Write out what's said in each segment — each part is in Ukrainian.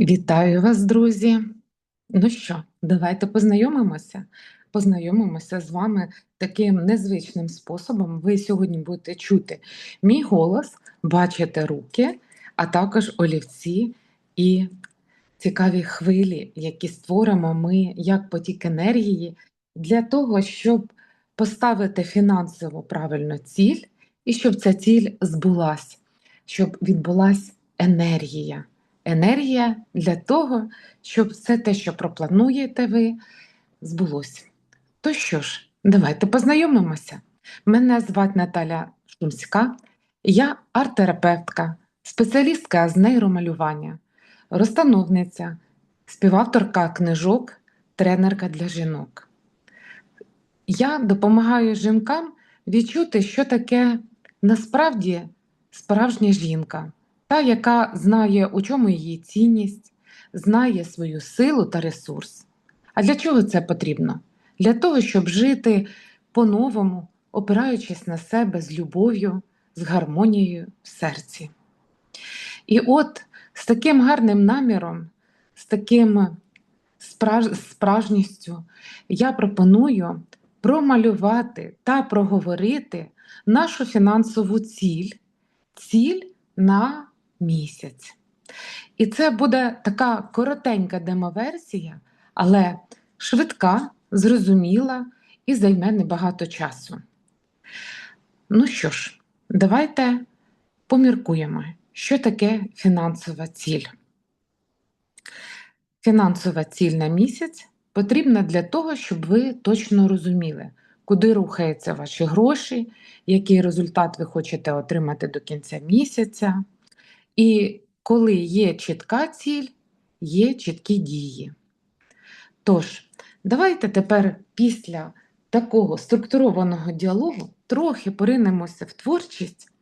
Вітаю вас, друзі! Ну що, давайте познайомимося. Познайомимося з вами таким незвичним способом. Ви сьогодні будете чути мій голос, бачити руки, а також олівці і цікаві хвилі, які створимо ми як потік енергії для того, щоб поставити фінансово правильно ціль і щоб ця ціль збулась, щоб відбулась енергія. Енергія для того, щоб все те, що проплануєте ви, збулося. То що ж, давайте познайомимося. Мене звати Наталя Шумська, я арт-терапевтка, спеціалістка з нейромалювання, розстановниця, співавторка книжок, тренерка для жінок. Я допомагаю жінкам відчути, що таке насправді справжня жінка, та, яка знає, у чому її цінність, знає свою силу та ресурс. А для чого це потрібно? Для того, щоб жити по-новому, опираючись на себе з любов'ю, з гармонією в серці. І от з таким гарним наміром, з таким справж... справжністю я пропоную промалювати та проговорити нашу фінансову ціль, ціль на місяць. І це буде така коротенька демоверсія, але швидка, зрозуміла і займе небагато часу. Ну що ж, давайте поміркуємо, що таке фінансова ціль. Фінансова ціль на місяць потрібна для того, щоб ви точно розуміли, куди рухаються ваші гроші, який результат ви хочете отримати до кінця місяця. І коли є чітка ціль, є чіткі дії. Тож, давайте тепер після такого структурованого діалогу трохи поринемося в творчість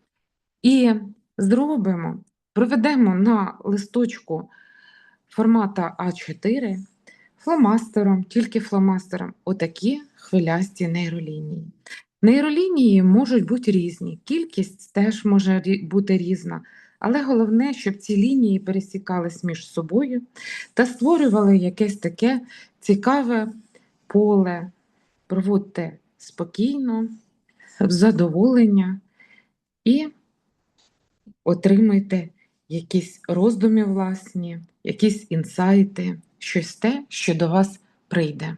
і зробимо, проведемо на листочку формата А4 фломастером, тільки фломастером, отакі хвилясті нейролінії. Нейролінії можуть бути різні, кількість теж може бути різна, але головне, щоб ці лінії пересікались між собою та створювали якесь таке цікаве поле. Проводьте спокійно, в задоволення і отримуйте якісь роздуми власні, якісь інсайти, щось те, що до вас прийде.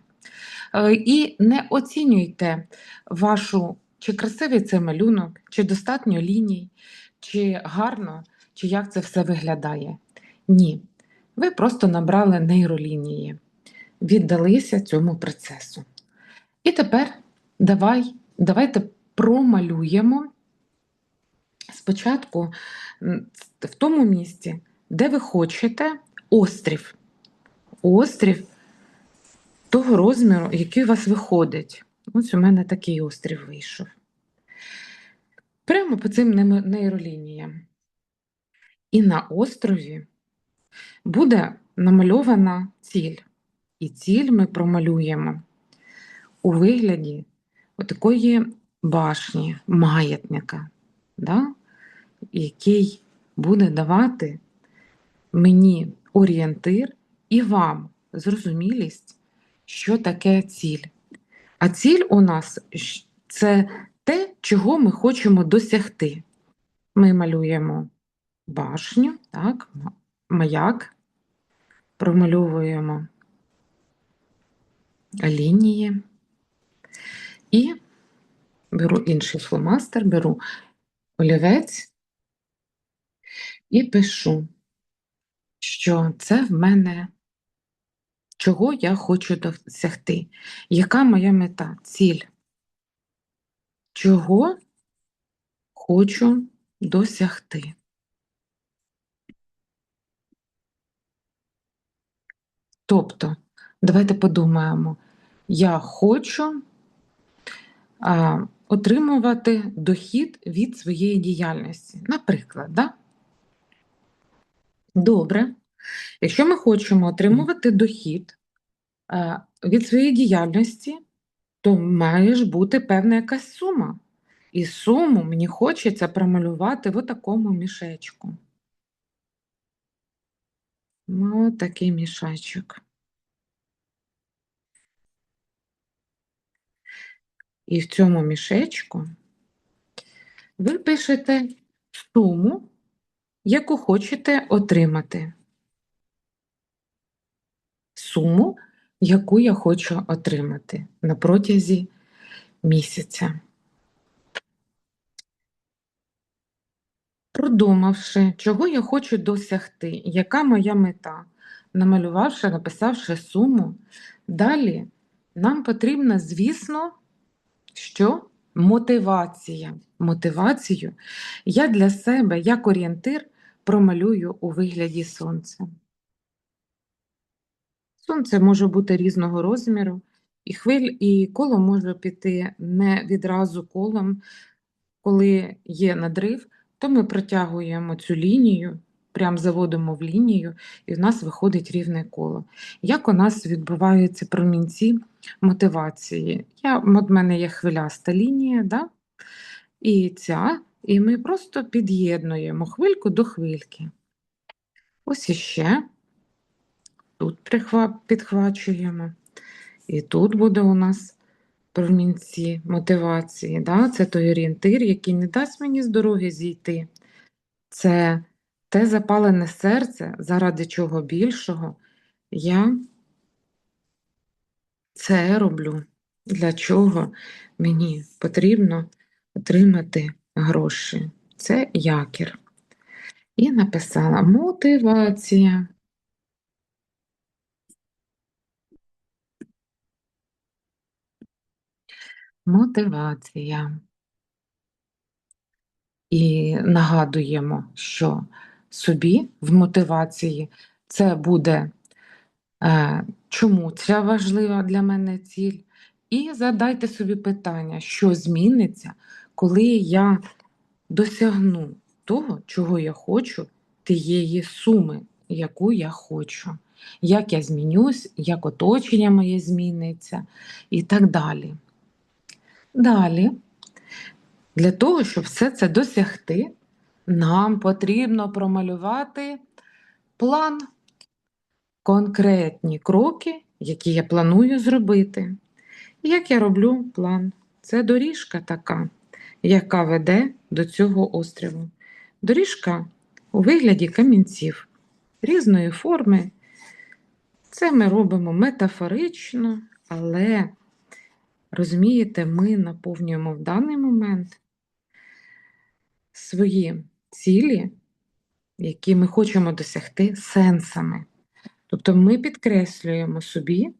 Е, і не оцінюйте вашу, чи красивий це малюнок, чи достатньо ліній, чи гарно, чи як це все виглядає. Ні. Ви просто набрали нейролінії, віддалися цьому процесу. І тепер давай, давайте промалюємо спочатку в тому місці, де ви хочете острів. Острів того розміру, який у вас виходить. Ось у мене такий острів вийшов. Прямо по цим нейролініям. І на острові буде намальована ціль. І ціль ми промалюємо у вигляді такої башні, маятника, да? який буде давати мені орієнтир і вам зрозумілість, що таке ціль. А ціль у нас це те, чого ми хочемо досягти. Ми малюємо башню, так, маяк, промальовуємо лінії. І беру інший фломастер, беру олівець і пишу, що це в мене, чого я хочу досягти, яка моя мета, ціль, чого хочу досягти. Тобто, давайте подумаємо, я хочу а, отримувати дохід від своєї діяльності. Наприклад, да? Добре. Якщо ми хочемо отримувати дохід а, від своєї діяльності, то має ж бути певна якась сума. І суму мені хочеться промалювати в такому мішечку. Ну, такий мішечок. І в цьому мішечку ви пишете суму, яку хочете отримати. Суму, яку я хочу отримати на протязі місяця. Продумавши, чого я хочу досягти, яка моя мета, намалювавши, написавши суму, далі нам потрібна, звісно, що мотивація. Мотивацію я для себе як орієнтир промалюю у вигляді сонця. Сонце може бути різного розміру, і хвиль, і коло може піти не відразу колом. Коли є надрив, то ми протягуємо цю лінію, прям заводимо в лінію, і в нас виходить рівне коло. Як у нас відбуваються промінці мотивації? Я, От в мене є хвиляста лінія, да? і ця, і ми просто під'єднуємо хвильку до хвильки. Ось іще. Тут підхвачуємо. І тут буде у нас промінці мотивації. Да? Це той орієнтир, який не дасть мені з дороги зійти. Це те запалене серце, заради чого більшого я це роблю. Для чого мені потрібно отримати гроші. Це якір. І написала мотивація. Мотивація. І нагадуємо, що собі в мотивації це буде, е, чому це важлива для мене ціль. І задайте собі питання, що зміниться, коли я досягну того, чого я хочу, тієї суми, яку я хочу. Як я змінюсь, як оточення моє зміниться і так далі. Далі, для того, щоб все це досягти, нам потрібно промалювати план, конкретні кроки, які я планую зробити. Як я роблю план? Це доріжка така, яка веде до цього остріву. Доріжка у вигляді камінців різної форми. Це ми робимо метафорично, але Розумієте, ми наповнюємо в даний момент свої цілі, які ми хочемо досягти сенсами. Тобто ми підкреслюємо собі,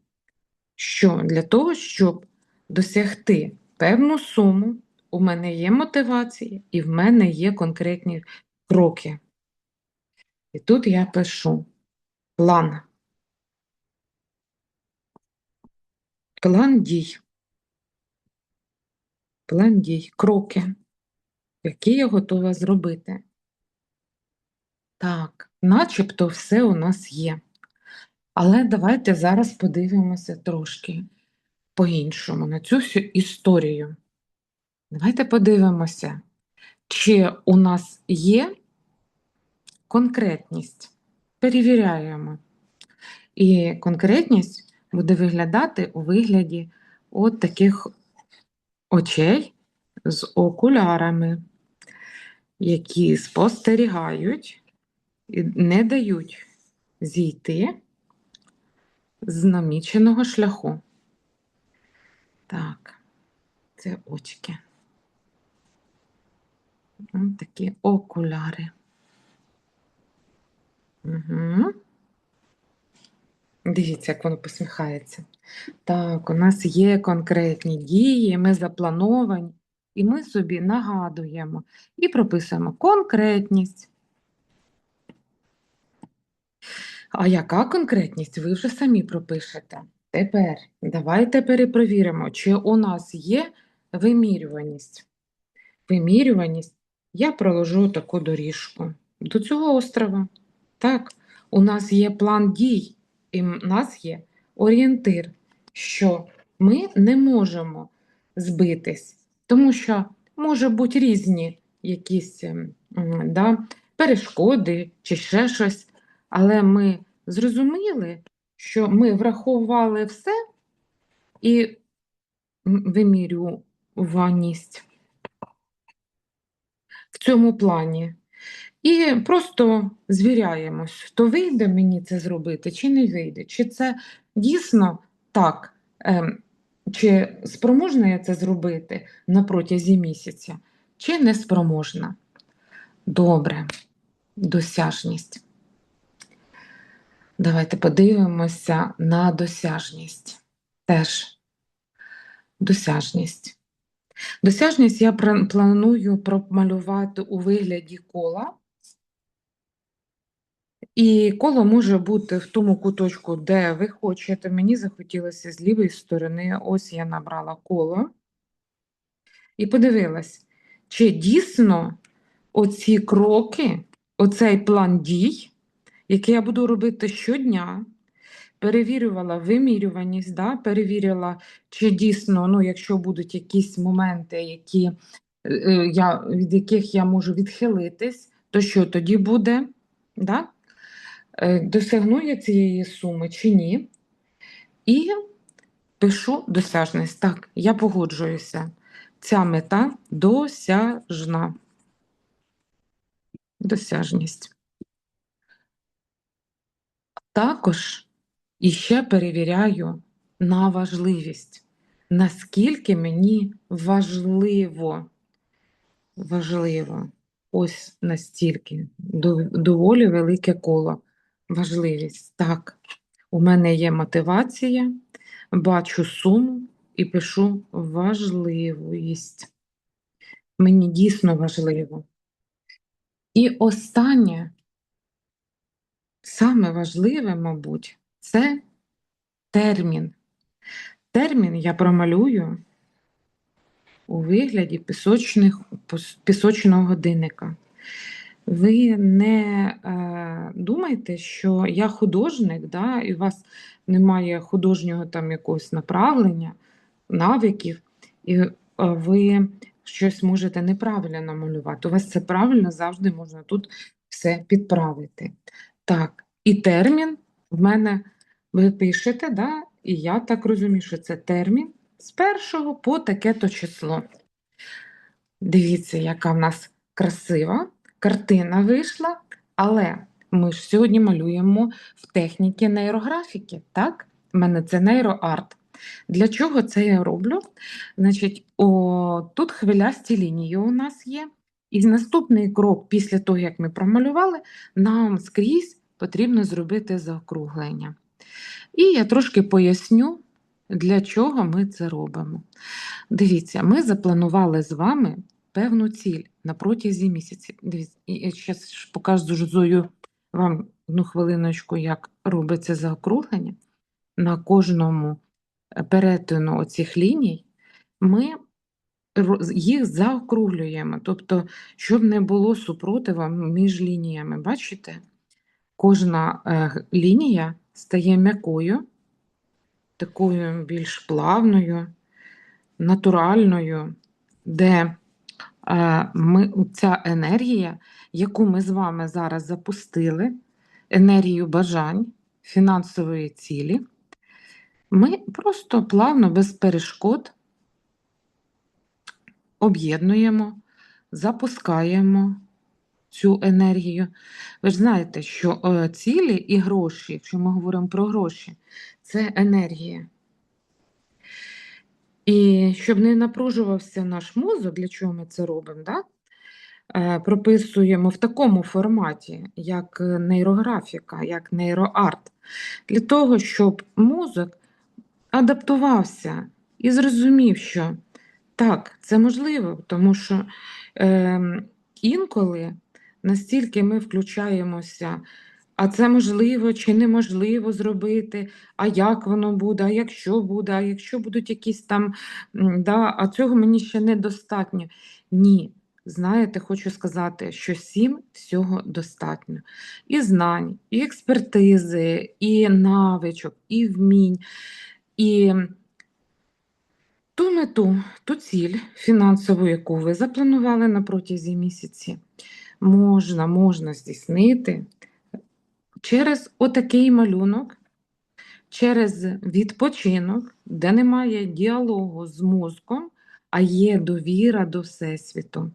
що для того, щоб досягти певну суму, у мене є мотивація і в мене є конкретні кроки. І тут я пишу план. План дій план дій, кроки, які я готова зробити. Так, начебто все у нас є. Але давайте зараз подивимося трошки по-іншому на цю всю історію. Давайте подивимося, чи у нас є конкретність. Перевіряємо. І конкретність буде виглядати у вигляді от таких очей з окулярами, які спостерігають і не дають зійти з наміченого шляху. Так, це очки. Ось такі окуляри. Угу. Дивіться, як воно посміхається. Так, у нас є конкретні дії, ми заплановані, і ми собі нагадуємо і прописуємо конкретність. А яка конкретність? Ви вже самі пропишете. Тепер давайте перепровіримо, чи у нас є вимірюваність. Вимірюваність я проложу таку доріжку до цього острова. Так, у нас є план дій, і в нас є орієнтир що ми не можемо збитись, тому що може бути різні якісь ем, да, перешкоди чи ще щось, але ми зрозуміли, що ми врахували все і вимірюваність в цьому плані. І просто звіряємось, то вийде мені це зробити, чи не вийде, чи це дійсно так, ем, чи спроможна я це зробити на протязі місяця, чи не спроможна. Добре, досяжність. Давайте подивимося на досяжність. Теж досяжність. Досяжність я планую промалювати у вигляді кола. І коло може бути в тому куточку, де ви хочете. Мені захотілося з лівої сторони. Ось я набрала коло. І подивилась, чи дійсно оці кроки, оцей план дій, який я буду робити щодня, перевірювала вимірюваність, да, перевірила, чи дійсно, ну, якщо будуть якісь моменти, які, е, я, від яких я можу відхилитись, то що тоді буде? Да? Е, Досягну я цієї суми чи ні? І пишу досяжність. Так, я погоджуюся. Ця мета досяжна. Досяжність. Також іще перевіряю на важливість, наскільки мені важливо, важливо, ось настільки, доволі велике коло, важливість. Так, у мене є мотивація, бачу суму і пишу важливість. Мені дійсно важливо. І останнє, саме важливе, мабуть, це термін. Термін я промалюю у вигляді пісочних, пісочного годинника. Ви не е, думайте, що я художник, да, і у вас немає художнього там якогось направлення, навиків, і е, ви щось можете неправильно намалювати. У вас це правильно завжди можна тут все підправити. Так, і термін в мене ви пишете, да, і я так розумію, що це термін з першого по таке-то число. Дивіться, яка в нас красива картина вийшла, але ми ж сьогодні малюємо в техніці нейрографіки, так? У мене це нейроарт. Для чого це я роблю? Значить, о, тут хвилясті лінії у нас є. І наступний крок, після того, як ми промалювали, нам скрізь потрібно зробити заокруглення. І я трошки поясню, для чого ми це робимо. Дивіться, ми запланували з вами певну ціль на протязі місяців. Дивіться, я зараз показую вам одну хвилиночку, як робиться заокруглення. На кожному е, перетину оцих ліній ми їх заокруглюємо, тобто, щоб не було супротива між лініями. Бачите? Кожна е, лінія стає м'якою, такою більш плавною, натуральною, де ми, ця енергія, яку ми з вами зараз запустили, енергію бажань, фінансової цілі, ми просто плавно, без перешкод об'єднуємо, запускаємо цю енергію. Ви ж знаєте, що е, цілі і гроші, якщо ми говоримо про гроші, це енергія. І щоб не напружувався наш мозок, для чого ми це робимо, да? е, прописуємо в такому форматі, як нейрографіка, як нейроарт, для того, щоб мозок адаптувався і зрозумів, що так, це можливо, тому що е, інколи настільки ми включаємося, а це можливо чи неможливо зробити, а як воно буде, а якщо буде, а якщо будуть якісь там, да, а цього мені ще недостатньо. Ні. Знаєте, хочу сказати, що всім всього достатньо. І знань, і експертизи, і навичок, і вмінь. І ту мету, ту ціль фінансову, яку ви запланували на протязі місяці, можна, можна здійснити через отакий малюнок, через відпочинок, де немає діалогу з мозком, а є довіра до Всесвіту.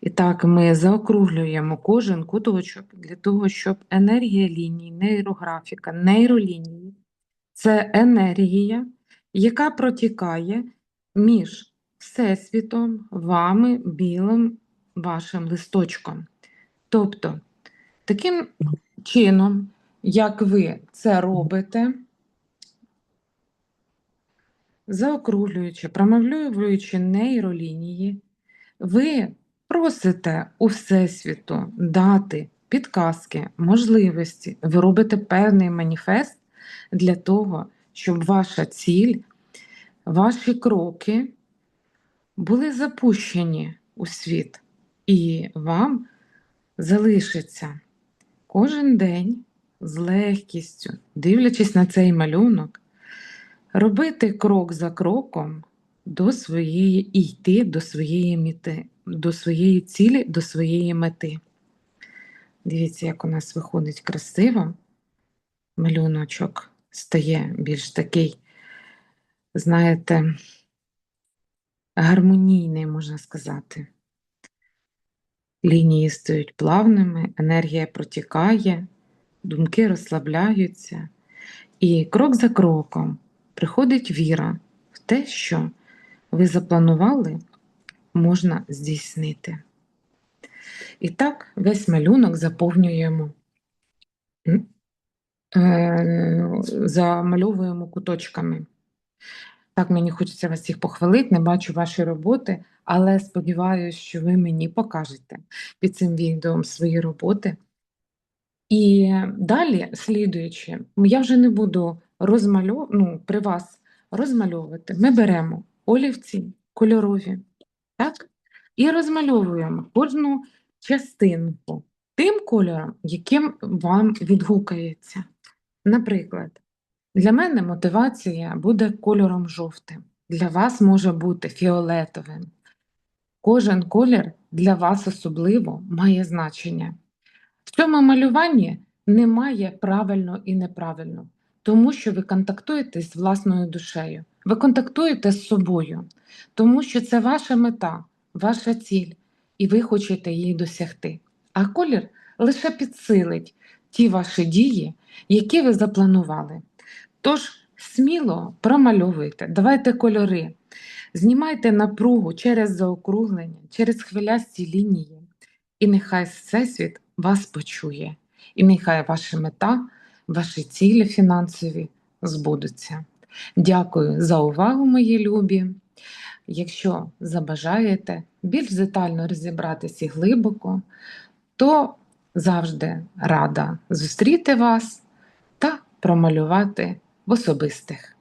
І так ми заокруглюємо кожен куточок для того, щоб енергія ліній, нейрографіка, нейролінії це енергія, яка протікає між Всесвітом, вами, білим вашим листочком. Тобто, таким чином, як ви це робите, заокруглюючи, промовлюючи нейролінії, ви просите у Всесвіту дати підказки, можливості, ви робите певний маніфест для того, щоб ваша ціль, ваші кроки були запущені у світ, і вам залишиться кожен день з легкістю, дивлячись на цей малюнок, робити крок за кроком до своєї і йти до своєї мети, до своєї цілі, до своєї мети. Дивіться, як у нас виходить красиво. Малюночок стає більш такий, знаєте, гармонійний, можна сказати. Лінії стають плавними, енергія протікає, думки розслабляються, і крок за кроком приходить віра в те, що ви запланували, можна здійснити. І так весь малюнок заповнюємо, е, замальовуємо куточками. Так, мені хочеться вас всіх похвалити, не бачу ваші роботи, але сподіваюся, що ви мені покажете під цим відео свої роботи. І далі, слідуючи, я вже не буду розмальов... ну, при вас розмальовувати. Ми беремо олівці кольорові, так? І розмальовуємо кожну частинку тим кольором, яким вам відгукається. Наприклад, для мене мотивація буде кольором жовтим, для вас може бути фіолетовим. Кожен колір для вас особливо має значення. В цьому малюванні немає правильно і неправильно, тому що ви контактуєте з власною душею, ви контактуєте з собою, тому що це ваша мета, ваша ціль, і ви хочете її досягти. А колір лише підсилить ті ваші дії, які ви запланували. Тож сміло промальовуйте, давайте кольори, знімайте напругу через заокруглення, через хвилясті лінії, і нехай Всесвіт вас почує, і нехай ваша мета, ваші цілі фінансові збудуться. Дякую за увагу, мої любі. Якщо забажаєте більш детально розібратися глибоко, то завжди рада зустріти вас та промалювати в особистих.